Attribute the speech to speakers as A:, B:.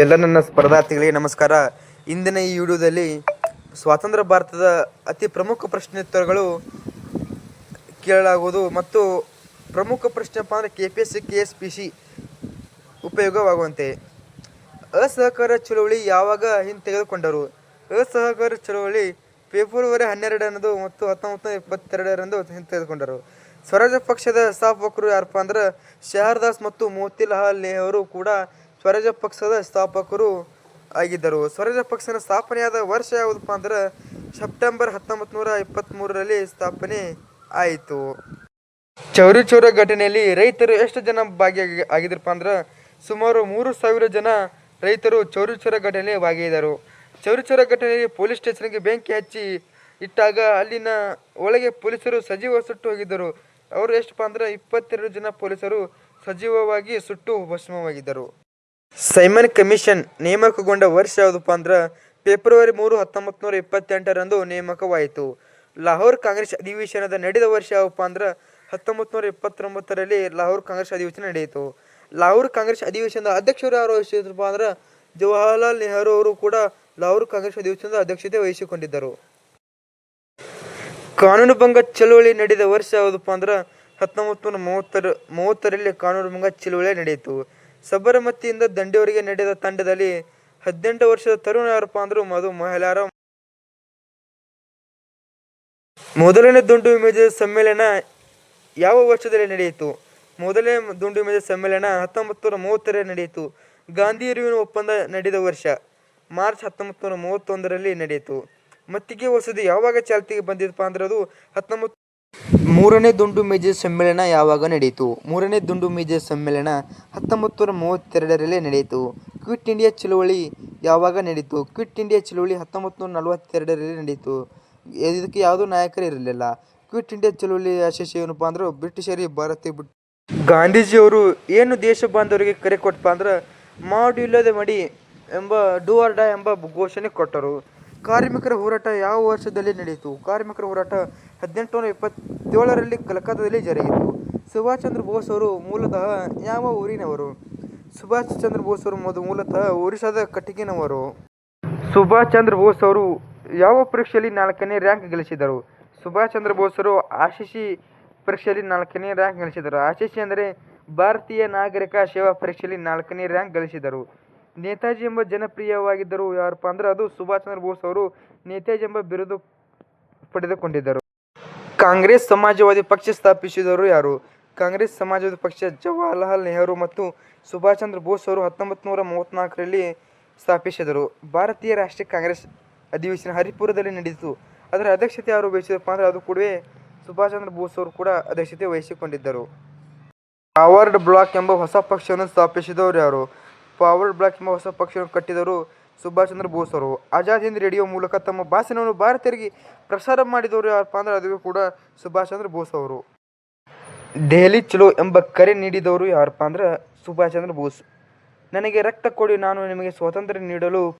A: ಎಲ್ಲ ನನ್ನ ಸ್ಪರ್ಧಾರ್ಥಿಗಳಿಗೆ ನಮಸ್ಕಾರ. ಇಂದಿನ ಈ ವಿಡಿಯೋದಲ್ಲಿ ಸ್ವಾತಂತ್ರ್ಯ ಭಾರತದ ಅತಿ ಪ್ರಮುಖ ಪ್ರಶ್ನೋತ್ತರಗಳು ಕೇಳಲಾಗುವುದು ಮತ್ತು ಪ್ರಮುಖ ಪ್ರಶ್ನೆಪ್ಪ ಅಂದರೆ K P S C K S P C ಉಪಯೋಗವಾಗುವಂತೆ. ಅಸಹಕಾರ ಚಳುವಳಿ ಯಾವಾಗ ಹಿಂದೆ ತೆಗೆದುಕೊಂಡರು ಅಸಹಕಾರ ಚಳುವಳಿ ಫೆಬ್ರವರಿ ಹನ್ನೆರಡರಂದು ಮತ್ತು ಹತ್ತೊಂಬತ್ತು ನೂರ ಇಪ್ಪತ್ತೆರಡರಂದು ಹಿಂದೆ ತೆಗೆದುಕೊಂಡರು ಸ್ವರಾಜ್ಯ ಪಕ್ಷದ ಸ್ಥಾಪಕರು ಯಾರಪ್ಪ ಅಂದ್ರೆ ಶಹರ್ದಾಸ್ ಮತ್ತು ಮೋತಿಲಾಲ್ ನೆಹರು ಕೂಡ ಸ್ವರಾಜ್ಯ ಪಕ್ಷದ ಸ್ಥಾಪಕರು ಆಗಿದ್ದರು. ಸ್ವರಾಜ ಪಕ್ಷದ ಸ್ಥಾಪನೆಯಾದ ವರ್ಷ ಯಾವುದಪ್ಪ ಅಂದ್ರೆ ಸೆಪ್ಟೆಂಬರ್ ಹತ್ತೊಂಬತ್ತು ನೂರ ಇಪ್ಪತ್ತ್ಮೂರರಲ್ಲಿ ಸ್ಥಾಪನೆ ಆಯಿತು. ಚೌರಿ ಚೌರ ಘಟನೆಯಲ್ಲಿ ರೈತರು ಎಷ್ಟು ಜನ ಭಾಗಿಯಾಗಿ ಆಗಿದ್ರಪ್ಪ ಅಂದ್ರೆ ಸುಮಾರು ಮೂರು ಸಾವಿರ ಜನ ರೈತರು ಚೌರಿ ಚೌರ ಘಟನೆಯಲ್ಲಿ ಭಾಗಿಯಾದರು. ಚೌರಿ ಚೌರ ಘಟನೆಯಲ್ಲಿ ಪೊಲೀಸ್ ಸ್ಟೇಷನ್ಗೆ ಬೆಂಕಿ ಹಚ್ಚಿ ಇಟ್ಟಾಗ ಅಲ್ಲಿನ ಒಳಗೆ ಪೊಲೀಸರು ಸಜೀವ ಸುಟ್ಟು ಹೋಗಿದ್ದರು. ಅವರು ಎಷ್ಟಪ್ಪ ಅಂದ್ರೆ ಇಪ್ಪತ್ತೆರಡು ಜನ ಪೊಲೀಸರು ಸಜೀವವಾಗಿ ಸುಟ್ಟು ಭಸ್ಮವಾಗಿದ್ದರು. ಸೈಮನ್ ಕಮಿಷನ್ ನೇಮಕಗೊಂಡ ವರ್ಷ ಯಾವುದಪ್ಪ ಅಂದ್ರೆ ಫೆಬ್ರವರಿ ಮೂರು ಹತ್ತೊಂಬತ್ತು ನೂರ ಇಪ್ಪತ್ತೆಂಟರಂದು ನೇಮಕವಾಯಿತು. ಲಾಹೋರ್ ಕಾಂಗ್ರೆಸ್ ಅಧಿವೇಶನದ ನಡೆದ ವರ್ಷ ಯಾವಪ್ಪ ಅಂದ್ರೆ ಹತ್ತೊಂಬತ್ತು ನೂರ ಇಪ್ಪತ್ತೊಂಬತ್ತರಲ್ಲಿ ಲಾಹೋರ್ ಕಾಂಗ್ರೆಸ್ ಅಧಿವೇಶನ ನಡೆಯಿತು. ಲಾಹೋರ್ ಕಾಂಗ್ರೆಸ್ ಅಧಿವೇಶನದ ಅಧ್ಯಕ್ಷರು ಯಾರು ವಹಿಸಿದ್ರಪ್ಪ ಅಂದ್ರೆ ಜವಾಹರ್ಲಾಲ್ ನೆಹರು ಅವರು ಕೂಡ ಲಾಹೋರ್ ಕಾಂಗ್ರೆಸ್ ಅಧಿವೇಶನದ ಅಧ್ಯಕ್ಷತೆ ವಹಿಸಿಕೊಂಡಿದ್ದರು. ಕಾನೂನು ಭಂಗ ಚಳುವಳಿ ನಡೆದ ವರ್ಷ ಯಾವುದಪ್ಪ ಅಂದ್ರೆ ಹತ್ತೊಂಬತ್ತು ನೂರ ಮೂವತ್ತರ, ಮೂವತ್ತರಲ್ಲಿ ಕಾನೂನು ಭಂಗ ಚಳುವಳಿ ನಡೆಯಿತು. ಸಬರಮತಿಯಿಂದ ದಂಡೆಯವರಿಗೆ ನಡೆದ ತಂಡದಲ್ಲಿ ಹದಿನೆಂಟು ವರ್ಷದ ತರುಣ ಯಾರಪ್ಪ ಅಂದ್ರು ಮಧು ಮಹಿಳಾರ ಮೊದಲನೇ ದುಂಡು ವಿಮೇಜ ಸಮ್ಮೇಳನ ಯಾವ ವರ್ಷದಲ್ಲಿ ನಡೆಯಿತು? ಮೊದಲನೇ ದುಂಡು ವಿಮೇಜ ಸಮ್ಮೇಳನ ಹತ್ತೊಂಬತ್ತು ನೂರ ಮೂವತ್ತರಲ್ಲಿ ನಡೆಯಿತು. ಗಾಂಧಿ ಅರಿವಿನ ಒಪ್ಪಂದ ನಡೆದ ವರ್ಷ ಮಾರ್ಚ್ ಹತ್ತೊಂಬತ್ತು ನೂರ ಮೂವತ್ತೊಂದರಲ್ಲಿ ನಡೆಯಿತು. ಮತ್ತಿಗೆ ವಸತಿ ಯಾವಾಗ ಚಾಲ್ತಿಗೆ ಬಂದಿದ್ದಪ್ಪ ಅಂದ್ರೆ ಅದು ಹತ್ತೊಂಬತ್ತು ಮೂರನೇ ದುಂಡು ಮೇಜೆ ಸಮ್ಮೇಳನ ಯಾವಾಗ ನಡೆಯಿತು? ಮೂರನೇ ದುಂಡು ಮೇಜೆ ಸಮ್ಮೇಳನ ಹತ್ತೊಂಬತ್ತು ನೂರ ಮೂವತ್ತೆರಡರಲ್ಲಿ ನಡೆಯಿತು. ಕ್ವಿಟ್ ಇಂಡಿಯಾ ಚಳುವಳಿ ಯಾವಾಗ ನಡೆಯಿತು? ಕ್ವಿಟ್ ಇಂಡಿಯಾ ಚಳುವಳಿ ಹತ್ತೊಂಬತ್ತು ನೂರ ನಲವತ್ತೆರಡರಲ್ಲಿ ನಡೆಯಿತು. ಇದಕ್ಕೆ ಯಾವುದೂ ನಾಯಕರು ಇರಲಿಲ್ಲ. ಕ್ವಿಟ್ ಇಂಡಿಯಾ ಚಳುವಳಿ ಯಶಸ್ವಿ ಏನಪ್ಪಾ ಅಂದ್ರೆ ಬ್ರಿಟಿಷರಿಗೆ ಭಾರತ ಬಿಟ್ಟು. ಗಾಂಧೀಜಿಯವರು ಏನು ದೇಶ ಬಾಂಧವರಿಗೆ ಕರೆ ಕೊಟ್ಟಪ್ಪ ಅಂದ್ರೆ, ಮಾಡು ಇಲ್ಲದೆ ಮಡಿ ಎಂಬ ಡೂ ಆರ್ ಡೈ ಎಂಬ ಘೋಷಣೆ ಕೊಟ್ಟರು. ಕಾರ್ಮಿಕರ ಹೋರಾಟ ಯಾವ ವರ್ಷದಲ್ಲಿ ನಡೆಯಿತು? ಕಾರ್ಮಿಕರ ಹೋರಾಟ ಹದಿನೆಂಟು ನೂರ ಇಪ್ಪತ್ತೇಳರಲ್ಲಿ ಕಲ್ಕತ್ತಾದಲ್ಲಿ ಜರುಗಿತು. ಸುಭಾಷ್ ಚಂದ್ರ ಬೋಸ್ ಅವರು ಮೂಲತಃ ಯಾವ ಊರಿನವರು? ಸುಭಾಷ್ ಚಂದ್ರ ಬೋಸ್ ಅವರು ಮೊದಲು ಮೂಲತಃ ಒರಿಸ್ಸಾದ ಕಟಿಗಿನವರು ಸುಭಾಷ್ ಚಂದ್ರ ಬೋಸ್ ಅವರು ಯಾವ ಪರೀಕ್ಷೆಯಲ್ಲಿ ನಾಲ್ಕನೇ ರ್ಯಾಂಕ್ ಗಳಿಸಿದರು? ಸುಭಾಷ್ ಚಂದ್ರ ಬೋಸ್ ಅವರು ಆಶಿಸಿ ಪರೀಕ್ಷೆಯಲ್ಲಿ ನಾಲ್ಕನೇ ರ್ಯಾಂಕ್ ಗಳಿಸಿದರು. ಆಶಿಸಿ ಅಂದರೆ ಭಾರತೀಯ ನಾಗರಿಕ ಸೇವಾ ಪರೀಕ್ಷೆಯಲ್ಲಿ ನಾಲ್ಕನೇ ರ್ಯಾಂಕ್ ಗಳಿಸಿದರು. ನೇತಾಜಿ ಎಂಬ ಜನಪ್ರಿಯವಾಗಿದ್ದರು ಯಾರಪ್ಪ ಅಂದ್ರೆ ಅದು ಸುಭಾಷ್ ಚಂದ್ರ ಬೋಸ್ ಅವರು ನೇತಾಜಿ ಎಂಬ ಬಿರುದು ಪಡೆದುಕೊಂಡಿದ್ದರು. ಕಾಂಗ್ರೆಸ್ ಸಮಾಜವಾದಿ ಪಕ್ಷ ಸ್ಥಾಪಿಸಿದವರು ಯಾರು? ಕಾಂಗ್ರೆಸ್ ಸಮಾಜವಾದಿ ಪಕ್ಷ ಜವಾಹರ್ಲಾಲ್ ನೆಹರು ಮತ್ತು ಸುಭಾಷ್ ಚಂದ್ರ ಬೋಸ್ ಅವರು ಹತ್ತೊಂಬತ್ತು ನೂರ ಮೂವತ್ನಾಲ್ಕರಲ್ಲಿ ಸ್ಥಾಪಿಸಿದರು. ಭಾರತೀಯ ರಾಷ್ಟ್ರೀಯ ಕಾಂಗ್ರೆಸ್ ಅಧಿವೇಶನ ಹರಿಪುರದಲ್ಲಿ ನಡೆಯಿತು. ಅದರ ಅಧ್ಯಕ್ಷತೆ ಯಾರು ವಹಿಸಿದಪ್ಪ ಅಂದರೆ ಅದು ಕೂಡ ಸುಭಾಷ್ ಚಂದ್ರ ಬೋಸ್ ಅವರು ಕೂಡ ಅಧ್ಯಕ್ಷತೆ ವಹಿಸಿಕೊಂಡಿದ್ದರು. ಫಾರ್ವರ್ಡ್ ಬ್ಲಾಕ್ ಎಂಬ ಹೊಸ ಪಕ್ಷವನ್ನು ಸ್ಥಾಪಿಸಿದವರು ಯಾರು? ಫಾರ್ವರ್ಡ್ ಬ್ಲಾಕ್ ಹೊಸ ಪಕ್ಷವನ್ನು ಕಟ್ಟಿದವರು ಸುಭಾಷ್ ಚಂದ್ರ ಬೋಸ್ ಅವರು. ಆಜಾದ್ ಹಿಂದ್ ರೇಡಿಯೋ ಮೂಲಕ ತಮ್ಮ ಭಾಷಣವನ್ನು ಭಾರತೀಯರಿಗೆ ಪ್ರಸಾರ ಮಾಡಿದವರು ಯಾರಪ್ಪ ಅಂದ್ರೆ ಅದು ಕೂಡ ಸುಭಾಷ್ ಚಂದ್ರ ಬೋಸ್ ಅವರು. ದೆಹಲಿ ಚಲೋ ಎಂಬ ಕರೆ ನೀಡಿದವರು ಯಾರಪ್ಪ ಅಂದ್ರೆ ಸುಭಾಷ್ ಚಂದ್ರ ಬೋಸ್. ನನಗೆ ರಕ್ತ ಕೊಡಿ, ನಾನು ನಿಮಗೆ ಸ್ವಾತಂತ್ರ್ಯ ನೀಡಲು